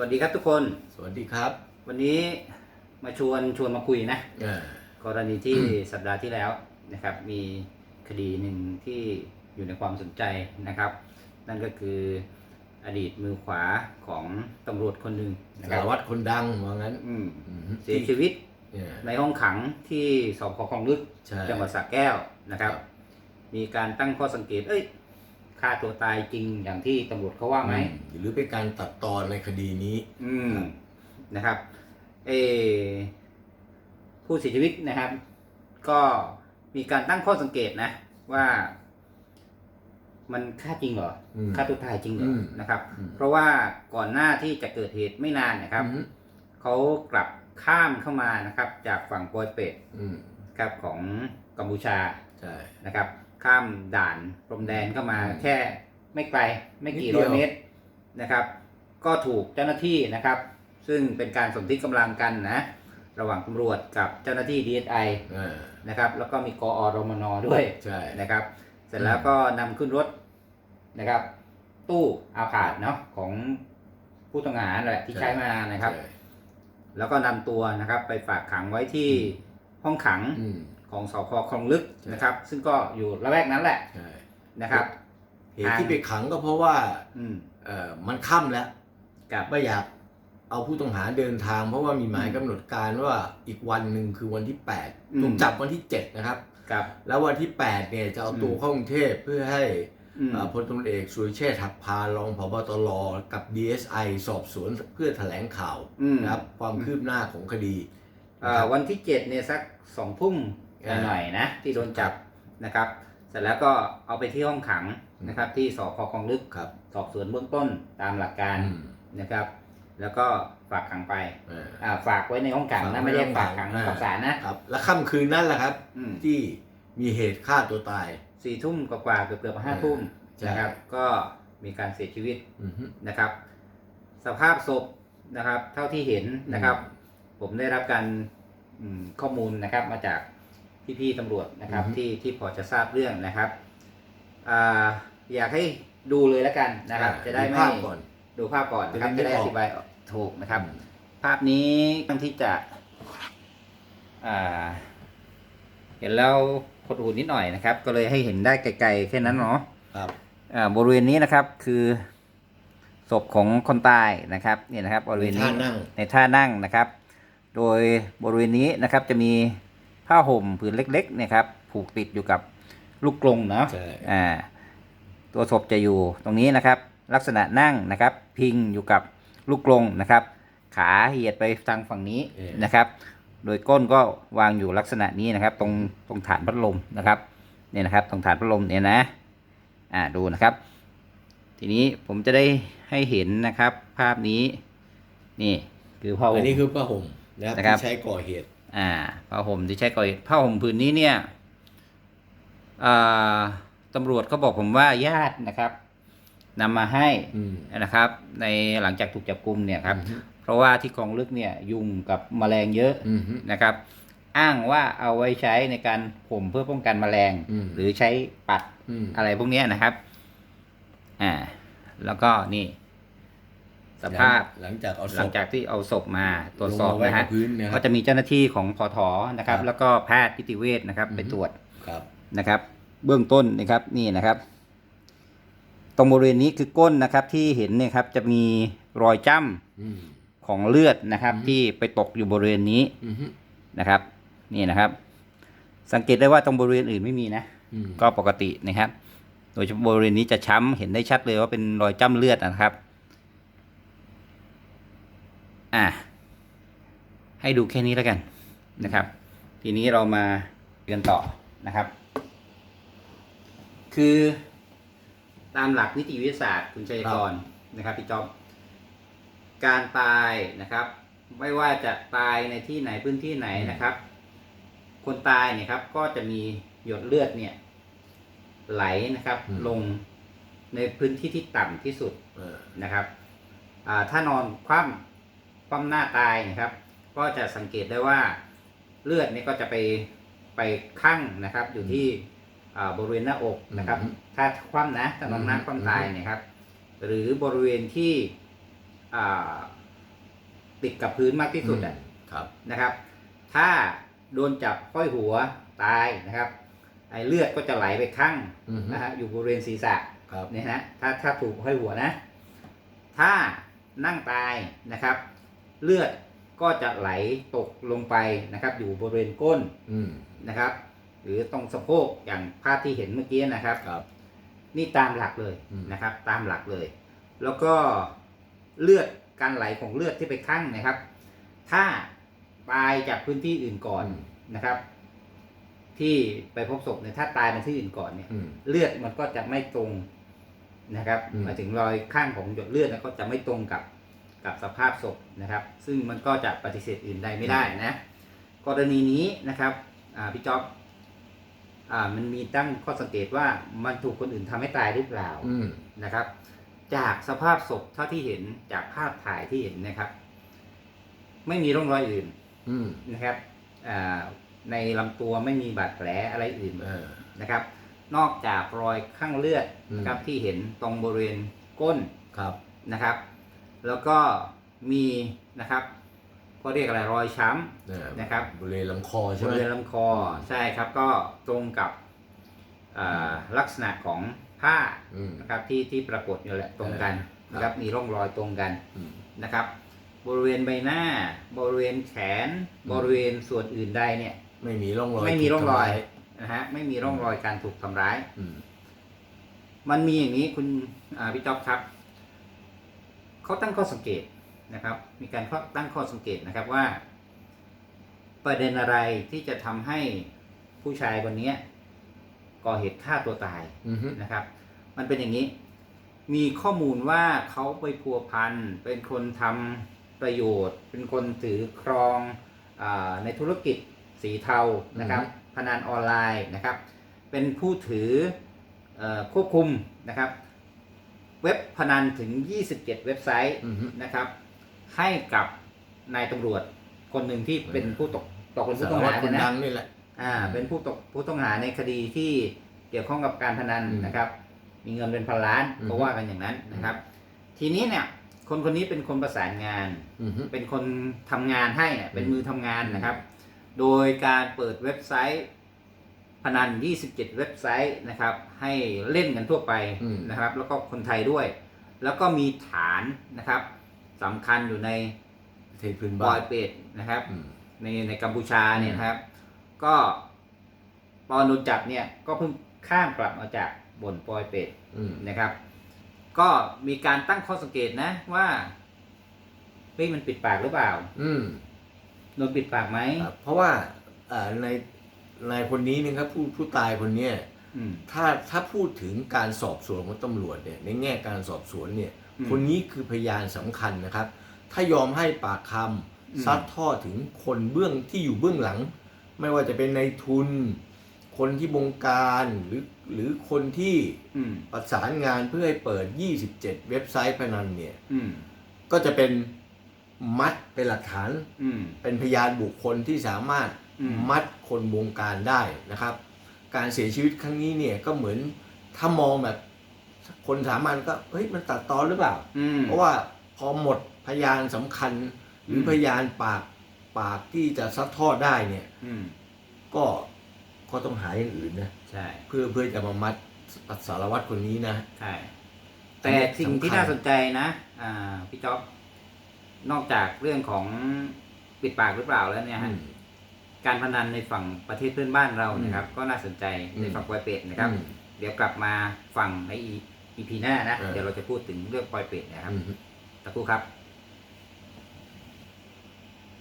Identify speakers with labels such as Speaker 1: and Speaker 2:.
Speaker 1: วัสดีครับทุกคน
Speaker 2: สวัสดีครับ
Speaker 1: วันนี้มาชวนชวนมาคุยนะ
Speaker 2: อ่าก
Speaker 1: รณีที่สัปดาห์ที่แล้วนะครับ มีคดีหนึ่งที่อยู่ในความสนใจนะครับ นั่นก็คืออดีตมือขวาของตำรวจคนหนึ่งนะค
Speaker 2: สา
Speaker 1: รับ
Speaker 2: รวัตรคนดังว่างั้น
Speaker 1: อืม
Speaker 2: อืม
Speaker 1: เสียชีวิต
Speaker 2: เนี่ย
Speaker 1: ในห้องขังที่สพคลองลึก
Speaker 2: ใช่
Speaker 1: จังหวัดสระแก้วนะครับ มีการตั้งข้อสังเกต เอ้ย ฆ่าตัวตายจริงอย่างที่ตำรวจเขาว่าไหม
Speaker 2: อืหรือเป็นการตัดตอนในคดีนี้
Speaker 1: อืมนะครับเออผู้เสียชีวิตนะครับ ก็มีการตั้งข้อสังเกตนะว่า มันฆ่าจริงเหรอ
Speaker 2: อืม
Speaker 1: ฆ่าตัวตายจริงเหรอ
Speaker 2: ม
Speaker 1: นะครับ
Speaker 2: อืม
Speaker 1: เพราะว่าก่อนหน้าที่จะเกิดเหตุไม่นานนะครับ
Speaker 2: อืม
Speaker 1: เขากลับข้ามเข้ามานะครับ จากฝั่งปอยเป็ด
Speaker 2: อืม
Speaker 1: ครับของกัมพูชา
Speaker 2: ใช่
Speaker 1: นะครับ ข้ามด่านพรมแดนเข้ามา
Speaker 2: อืม
Speaker 1: แค่ไม่ไกลไม่กี่
Speaker 2: นิดเดี
Speaker 1: ร้
Speaker 2: ย
Speaker 1: อยวเมตรนะครับ ก็ถูกเจ้าหน้าที่นะครับ ซึ่งเป็นการสนที่กำลังกันนะ ระหว่างตำรวจกับเจ้าหน้าที่ DSI
Speaker 2: อ่า
Speaker 1: นะครับ แล้วก็มีกอรมนด้วย
Speaker 2: ใช่
Speaker 1: นะครับ เสร็จแล้วก็นำขึ้นรถนะครับ ตู้อาผาดเนาะของผู้ต้องหาแหละที่ใช้มานะครับ
Speaker 2: ใช่
Speaker 1: แล้วก็นำตัวนะครับ ไปฝากขังไว้ที่ ห้องขัง
Speaker 2: อืม
Speaker 1: ของสพคลองลึก
Speaker 2: ใช่
Speaker 1: นะครับ ซึ่งก็อยู่ระแวกนั้นแหละ
Speaker 2: ใช่
Speaker 1: นะครับ
Speaker 2: เหตุที่ไปขังก็เพราะว่า
Speaker 1: อืม
Speaker 2: เอ่อมันค่ำแล้ว
Speaker 1: กับ
Speaker 2: ไม่อยากเอาผู้ต้องหาเดินทาง เพราะว่ามีหมาย
Speaker 1: อืม
Speaker 2: กำหนดการว่าอีกวันหนึ่งคือวันที่
Speaker 1: อืม
Speaker 2: 8ถูกจับวันที่ 7 นะครับ
Speaker 1: กับ
Speaker 2: แล้ววันที่8เนี่ยจะเอาตัว
Speaker 1: อืม
Speaker 2: เข้ากรุงเทพเพื่อให้
Speaker 1: อืม
Speaker 2: อ่าพลตำรวจเอกสุรเชษฐ์หักพานรองผบตรกับ DSI สอบสวนเพื่อแถลงข่าว
Speaker 1: อืม
Speaker 2: นะครับความคืบหน้าของคดี
Speaker 1: เอ่อ
Speaker 2: นะครับ
Speaker 1: วันที่เจ็ดเนี่ยสักสองทุ่ม
Speaker 2: อ่า
Speaker 1: หน่อยๆนะที่โดนจับนะครับ เสร็จแล้วก็เอาไปที่ห้องขังนะครับ ที่สพคลองลึก
Speaker 2: ครับ
Speaker 1: สอบสวนเบื้องต้นตามหลักการ
Speaker 2: อืม
Speaker 1: นะครับ แล้วก็ฝากขังไป
Speaker 2: อ่า
Speaker 1: อ่าฝากไว้ในห้องขัง
Speaker 2: ฝากไว้
Speaker 1: นะไม่ได้
Speaker 2: ในห้องขั
Speaker 1: ฝางกขัง
Speaker 2: อ่า
Speaker 1: กับศาลนะ
Speaker 2: ครับ และค่ำคืนนั่นแหละครับ
Speaker 1: อืม
Speaker 2: ที่มีเหตุฆ่าตัวตาย
Speaker 1: สี่ทุ่มกว่าๆเกือบเกือบห้าทุ่ม
Speaker 2: ใช่
Speaker 1: นะครับ ก็มีการเสียชีวิต
Speaker 2: อือฮึ
Speaker 1: นะครับ สภาพศพนะครับ เท่าที่เห็นนะครับ ผมได้รับการอืมข้อมูลนะครับมาจากพี่ๆตำรวจนะครับที่ที่พอจะทราบเรื่องนะครับอ่าอยากให้ดูเลยแล้วกันนะครับ
Speaker 2: อ่า
Speaker 1: จะได้
Speaker 2: ดู
Speaker 1: ไม่
Speaker 2: ภาพก่อน
Speaker 1: ดูภาพก่อนนะครับ
Speaker 2: จะ
Speaker 1: จะ
Speaker 2: ได้
Speaker 1: ได้
Speaker 2: นึกออก
Speaker 1: อธิบายถูกนะครับ ภาพนี้ค่อนข้างที่จะอ่าเห็นแล้วหดหูนิดหน่อยนะครับ ก็เลยให้เห็นได้ไกลๆแค่นั้นเนาะ
Speaker 2: ครับ
Speaker 1: อ่าบริเวณนี้นะครับคือศพของคนตายนะครับนี่นะครับบริเวณนี้
Speaker 2: ท่านั่ง
Speaker 1: ในท่านั่งนะครับ โดยบริเวณนี้นะครับจะมีผ้าห่มผืนเล็กๆเนี่ยครับผูกติดอยู่กับลูกกรงเนาะ
Speaker 2: ใช่
Speaker 1: อ่าตัวศพจะอยู่ตรงนี้นะครับ ลักษณะนั่งนะครับ พิงอยู่กับลูกกรงนะครับ ขาเหยียดไปทางฝั่งนี้
Speaker 2: เออ
Speaker 1: นะครับ โดยก้นก็วางอยู่ลักษณะนี้นะครับ ตรงตรงฐานพัดลมนะครับเนี่ยนะครับ ตรงฐานพัดลมเนี่ยนะอ่าดูนะครับ ทีนี้ผมจะได้ให้เห็นนะครับ ภาพนี้ นี่คือผ้าห่
Speaker 2: อัน
Speaker 1: ม
Speaker 2: นี้คือผ้าห่ม นะครับ
Speaker 1: นะครับ
Speaker 2: ที่ใช้ก่อเหตุ
Speaker 1: อ่าผ้าห่มที่ใช้ก่อเหตุผ้าห่มผืนนี้เนี่ยอ่าตำรวจเขาบอกผมว่าญาตินะครับนำมาให้
Speaker 2: อืม
Speaker 1: นะครับ ในหลังจากถูกจับกุมเนี่ยครับ
Speaker 2: อือฮึ
Speaker 1: เพราะว่าที่คลองลึกเนี่ยยุงกับแมลงเยอะ
Speaker 2: อืมฮึ
Speaker 1: นะครับ อ้างว่าเอาไว้ใช้ในการห่มเพื่อป้องกันแมลง
Speaker 2: อืม
Speaker 1: หรือใช้ปัด
Speaker 2: อืม
Speaker 1: อะไรพวกเนี้ยนะครับ อ่า แล้วก็นี่ สภาพ
Speaker 2: หลังจากเอาศ
Speaker 1: หลัง
Speaker 2: พ
Speaker 1: จากที่เอาศพมาตรวจสอบ
Speaker 2: ลงมาไว้
Speaker 1: นะฮะ
Speaker 2: กับพื้นนะค
Speaker 1: ก็
Speaker 2: รับ
Speaker 1: จะมีเจ้าหน้าที่ของพอถอนะครับ
Speaker 2: ครับ
Speaker 1: แล้วก็แพทย์พิติเวชนะครับ
Speaker 2: อือฮึ
Speaker 1: ไปตรวจ
Speaker 2: ครับ
Speaker 1: นะครับ เบื้องต้นนะครับนี่นะครับ ตรงบริเวณนี้คือก้นนะครับ ที่เห็นเนี่ยครับจะมีรอยจ้ำ
Speaker 2: อืม
Speaker 1: ของเลือดนะครับ
Speaker 2: อือฮึ
Speaker 1: ที่ไปตกอยู่บริเวณนี้
Speaker 2: อืมฮึ
Speaker 1: นะครับ นี่นะครับ สังเกตได้ว่าตรงบริเวณอื่นไม่มีนะ
Speaker 2: อืม
Speaker 1: ก็ปกตินะครับ โดยเฉพาะบริเวณนี้จะช้ำเห็นได้ชัดเลยว่าเป็นรอยจ้ำเลือดนะครับ อะให้ดูแค่นี้แล้วกันนะครับ ทีนี้เรามากันต่อนะครับ คือตามหลักนิติวิทยาศาสตร์คุณชัยกรนะครับพี่จอมการตายนะครับ ไม่ว่าจะตายในที่ไหนพื้นที่ไหนนะครับ คนตายเนี่ยครับ ก็จะมีหยดเลือดเนี่ย ไหลนะครับ
Speaker 2: อืม
Speaker 1: ลงในพื้นที่ที่ต่ำที่สุด
Speaker 2: เออ
Speaker 1: นะครับอ่าถ้านอนคว่ำ คว่ำหน้าตายนะครับ ก็จะสังเกตได้ว่าเลือดนี่ก็จะไปไปคั่งนะครับ อยู่ที่อ่าบริเวณหน้าอกนะครับ ถ้าคว่ำนะถ้านอนหน้าคว่ำตายเนี่ยครับ หรือบริเวณที่อ่าติดกับพื้นมากที่สุดอะ
Speaker 2: ครับ
Speaker 1: นะครับ ถ้าโดนจับห้อยหัวตายนะครับไอเลือดก็จะไหลไปข้าง
Speaker 2: อือฮึ
Speaker 1: นะฮะอยู่บริเวณศีรษะ
Speaker 2: ครับ
Speaker 1: เนี่ยนะถ้าถ้าถูกห้อยหัวนะ ถ้านั่งตายนะครับ เลือดก็จะไหลตกลงไปนะครับ อยู่บริเวณก้น
Speaker 2: อืม
Speaker 1: นะครับ หรือตรงสะโพกอย่างภาพที่เห็นเมื่อกี้นะครับ
Speaker 2: ครับ
Speaker 1: นี่ตามหลักเลย
Speaker 2: อืม
Speaker 1: นะครับ ตามหลักเลย แล้วก็เลือดการไหลของเลือดที่ไปข้างนะครับ ถ้าตายจากพื้นที่อื่นก่อนนะครับ ที่ไปพบศพเนี่ยถ้าตายในที่อื่นก่อนเนี่ย
Speaker 2: อืม
Speaker 1: เลือดมันก็จะไม่ตรงนะครับ
Speaker 2: อืม
Speaker 1: หมายถึงรอยข้างของหยดเลือดนะก็จะไม่ตรงกับ กับสภาพศพนะครับ ซึ่งมันก็จะปฏิเสธอื่นใดไม่ได้นะกรณีนี้นะครับอ่าพี่จ๊อบอ่ามันมีตั้งข้อสังเกตว่ามันถูกคนอื่นทำให้ตายหรือเปล่า
Speaker 2: อืม
Speaker 1: นะครับ จากสภาพศพเท่าที่เห็นจากภาพถ่ายที่เห็นนะครับ ไม่มีร่องรอยอื่น
Speaker 2: อืม
Speaker 1: นะครับอ่าในลำตัวไม่มีบาดแผลอะไรอื่น
Speaker 2: เออ
Speaker 1: นะครับ นอกจากรอยข้างเลือดนะครับ
Speaker 2: อืม
Speaker 1: ที่เห็นตรงบริเวณก้น
Speaker 2: ครับ
Speaker 1: นะครับ แล้วก็มีนะครับก็เรียกอะไรรอยช้ำ
Speaker 2: เนี่ย
Speaker 1: นะครับ
Speaker 2: บริเวณลำคอบใช่ไหม
Speaker 1: ริเวณลำคอใช่ครับก็ตรงกับอ่าลักษณะของผ้า
Speaker 2: อืม
Speaker 1: นะครับที่ที่ปรากฏอยู่แหละตรงกัน
Speaker 2: เออ
Speaker 1: นะครับมีร่องรอยตรงกัน
Speaker 2: อืม
Speaker 1: นะครับ บริเวณใบหน้า บริเวณแขน
Speaker 2: อืม
Speaker 1: บริเวณส่วนอื่นใดเนี่ย
Speaker 2: ไม่มีร่องรอย
Speaker 1: ไม่มีร่องรอย
Speaker 2: ถูกทำา
Speaker 1: นะฮะไม่มีร่องรอยการถูกทำร้าย
Speaker 2: อืม
Speaker 1: มันมีอย่างนี้คุณอ่าพี่จ๊อบครับ เขาตั้งข้อสังเกตนะครับ มีการข้อตั้งข้อสังเกตนะครับว่า ประเด็นอะไรที่จะทำให้ผู้ชายคนนี้ก่อเหตุฆ่าตัวตาย
Speaker 2: อือฮึ
Speaker 1: นะครับ มันเป็นอย่างนี้ มีข้อมูลว่าเขาไปพัวพันเป็นคนทำประโยชน์ เป็นคนถือครองอาในธุรกิจสีเทานะครับ พนันออนไลน์นะครับ เป็นผู้ถือเออควบคุมนะครับ เว็บพนันถึง 27 เว็บไซต์
Speaker 2: อือฮึ
Speaker 1: นะครับ ให้กับนายตำรวจคนหนึ่งที่เป็นผู้ตกตกเป็น
Speaker 2: สา
Speaker 1: ผู้
Speaker 2: ร
Speaker 1: ต้อง
Speaker 2: วั
Speaker 1: หา
Speaker 2: ตรคน
Speaker 1: เนี่ย
Speaker 2: ดั
Speaker 1: นะ
Speaker 2: งนี่แหละ
Speaker 1: อ่าเป็นผู้ตกผู้ต้องหาในคดีที่เกี่ยวข้องกับการพนัน
Speaker 2: อืม
Speaker 1: นะครับ มีเงินเป็นพันล้าน
Speaker 2: อืม
Speaker 1: ก็ว่ากันอย่างนั้นนะครับ ทีนี้เนี่ยคนคนนี้เป็นคนประสานงาน
Speaker 2: อือฮึ
Speaker 1: เป็นคนทำงานให้เนี่ยเป็น
Speaker 2: อืม
Speaker 1: มือทำงานนะครับ โดยการเปิดเว็บไซต์ พนัน 27 เว็บไซต์นะครับ ให้เล่นกันทั่วไป
Speaker 2: อืม
Speaker 1: นะครับ แล้วก็คนไทยด้วย แล้วก็มีฐานนะครับสำคัญอยู่ใน
Speaker 2: ประเทศพื้น
Speaker 1: ป
Speaker 2: บ้า
Speaker 1: อนยเป็ดนะครับ
Speaker 2: อืม
Speaker 1: ในในกัมพูชาเนี่ยนะครับ ก็ตอนโดนจับเนี่ยก็เพิ่งข้ามกลับมาจากบนปอยเป็ด
Speaker 2: อืม
Speaker 1: นะครับ ก็มีการตั้งข้อสังเกตนะว่าเฮ้ยมันปิดปากหรือเปล่า
Speaker 2: อืม
Speaker 1: โดนปิดปากไหม
Speaker 2: ครับเพราะว่าเอ่อใน ในคนนี้นะครับผู้ผู้ตายคนเนี้ย
Speaker 1: อืม
Speaker 2: ถ้าถ้าพูดถึงการสอบสวนของตำรวจเนี่ยในแง่การสอบสวนเนี่ย
Speaker 1: อืม
Speaker 2: คนนี้คือพยานสำคัญนะครับ ถ้ายอมให้ปากค
Speaker 1: อืมำ
Speaker 2: ซัดทอดถึงคนเบื้องที่อยู่เบื้องหลัง ไม่ว่าจะเป็นในายทุน คนที่บงการหรือหรือคนที่
Speaker 1: อืม
Speaker 2: ประสานงานเพื่อให้เปิด 27 เว็บไซต์พนันเนี่ย
Speaker 1: อืม
Speaker 2: ก็จะเป็นมัดเป็นหลักฐาน
Speaker 1: อืม
Speaker 2: เป็นพยานบุคคลที่สามารถ
Speaker 1: อื ม
Speaker 2: มัดคนวงการได้นะครับ การเสียชีวิตครั้งนี้เนี่ยก็เหมือนถ้ามองแบบ คนสามัญก็เฮ้ยมันตัดตอนหรือเปล่า
Speaker 1: อืม
Speaker 2: เพราะว่าพอหมดพยานสำคัญ หรืออ
Speaker 1: ม
Speaker 2: พยานปากปากที่จะซัดทอดได้เนี่ย
Speaker 1: อืม
Speaker 2: ก็ก็ต้องหาอย่างอื่นนะ
Speaker 1: ใช่
Speaker 2: เพื่อเพื่อจะมามัดสารวัตรคนนี้นะ
Speaker 1: ใช่แต่สิ่งที่น่าสนใจนะ อ่า พี่จ๊อบนอกจากเรื่องของปิดปากหรือเปล่าแล้วเนี่ยฮะ
Speaker 2: อืม
Speaker 1: การพนันในฝั่งประเทศเพื่อนบ้านเรา
Speaker 2: อืม
Speaker 1: นะครับ ก็น่าสนใจใน
Speaker 2: อืม
Speaker 1: ฝั่งปอยเป็ดนะครับ
Speaker 2: อืม
Speaker 1: เดี๋ยวกลับมาฟังในอีพีหน้านะ
Speaker 2: เออ
Speaker 1: เดี๋ยวเราจะพูดถึงเรื่องปอยเป็ดนะครับ
Speaker 2: อืม
Speaker 1: ตะครู่ครับ